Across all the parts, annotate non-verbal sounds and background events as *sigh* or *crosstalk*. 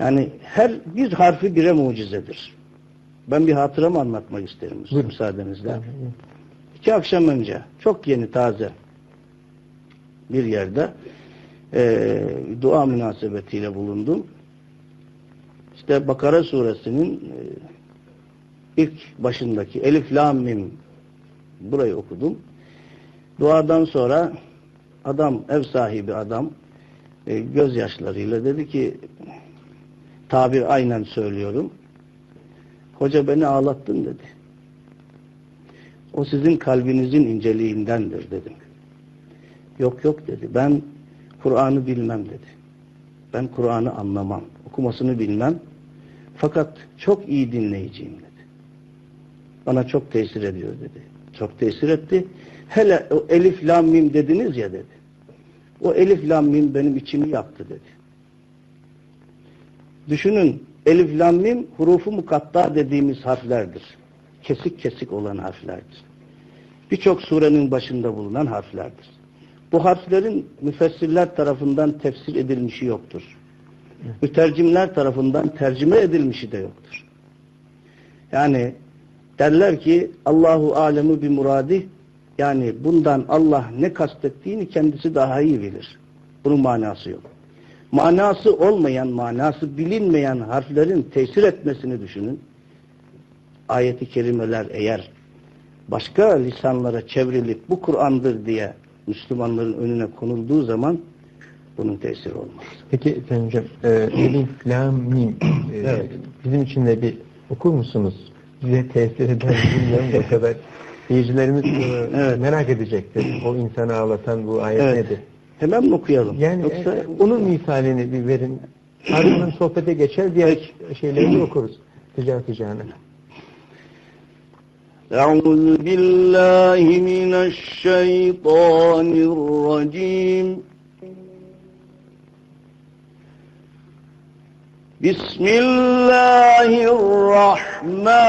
Yani her bir harfi bire mucizedir. Ben bir hatıramı anlatmak isterim Buyurun. müsaadenizle. İki akşam önce çok yeni taze bir yerde eee, dua münasebetiyle bulundum. İşte Bakara suresinin eee, ilk başındaki Elif Lam Mim burayı okudum. Duadan sonra adam ev sahibi adam e, gözyaşlarıyla dedi ki tabir aynen söylüyorum. Hoca beni ağlattın dedi. O sizin kalbinizin inceliğindendir dedim. Yok yok dedi. Ben Kur'an'ı bilmem dedi. Ben Kur'an'ı anlamam. Okumasını bilmem. Fakat çok iyi dinleyiciyim dedi. Bana çok tesir ediyor dedi. Çok tesir etti. Hele o elif lam mim dediniz ya dedi. O elif lam mim benim içimi yaktı dedi. Düşünün elif lam hurufu mukatta dediğimiz harflerdir. Kesik kesik olan harflerdir. Birçok surenin başında bulunan harflerdir. Bu harflerin müfessirler tarafından tefsir edilmişi yoktur. Mütercimler tarafından tercüme edilmişi de yoktur. Yani derler ki Allahu alemu bi muradi yani bundan Allah ne kastettiğini kendisi daha iyi bilir. Bunun manası yok. Manası olmayan, manası bilinmeyen harflerin tesir etmesini düşünün. Ayeti kerimeler eğer başka lisanlara çevrilip bu Kur'an'dır diye Müslümanların önüne konulduğu zaman bunun tesiri olmaz. Peki Sayın Hocam, e, Elif, Lam, Mim. e. Bizim için de bir okur musunuz? Bize tesir eden da o kadar. *laughs* Seyircilerimiz e, Evet. merak edecektir. O insanı ağlatan bu ayet Evet. nedir? Hemen mi okuyalım? Yani Yoksa e, onun misalini bir verin. Ardından sohbete geçer, diğer şeyleri de okuruz. Ticari ticari. أعوذ بالله من الشيطان الرجيم بسم الله الرحمن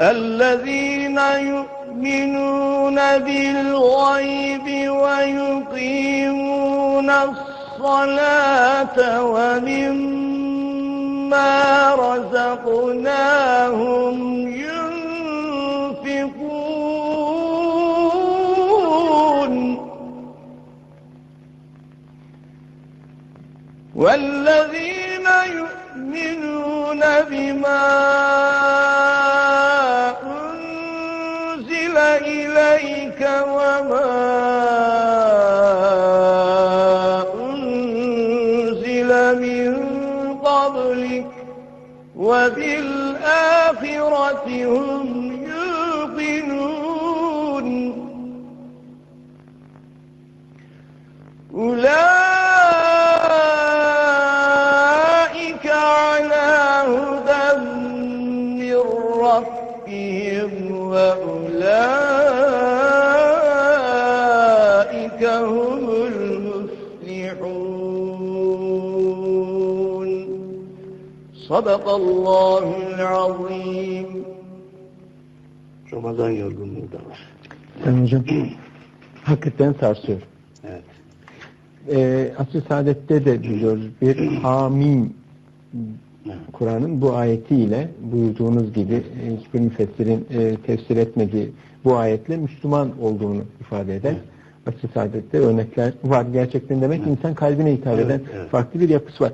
الذين يؤمنون بالغيب ويقيمون الصلاة ومما رزقناهم ينفقون. والذين يؤمنون بما أنزل إليك وما أنزل من قبلك وبالآخرة هم يوقنون. أولئك على هدى من ربهم وأولئك هم المفلحون صدق الله العظيم Ramazan yorgunluğu da var. Sayın Hocam, hakikaten sarsıyor. Evet. E, Asr-ı Saadet'te de biliyoruz bir hamim Kur'an'ın bu ayetiyle buyurduğunuz gibi e, hiçbir müfessirin e, tefsir etmediği bu ayetle Müslüman olduğunu ifade eden Asr-ı Saadet'te örnekler var. Gerçekten demek insan kalbine hitap Evet, eden evet. farklı bir yapısı var.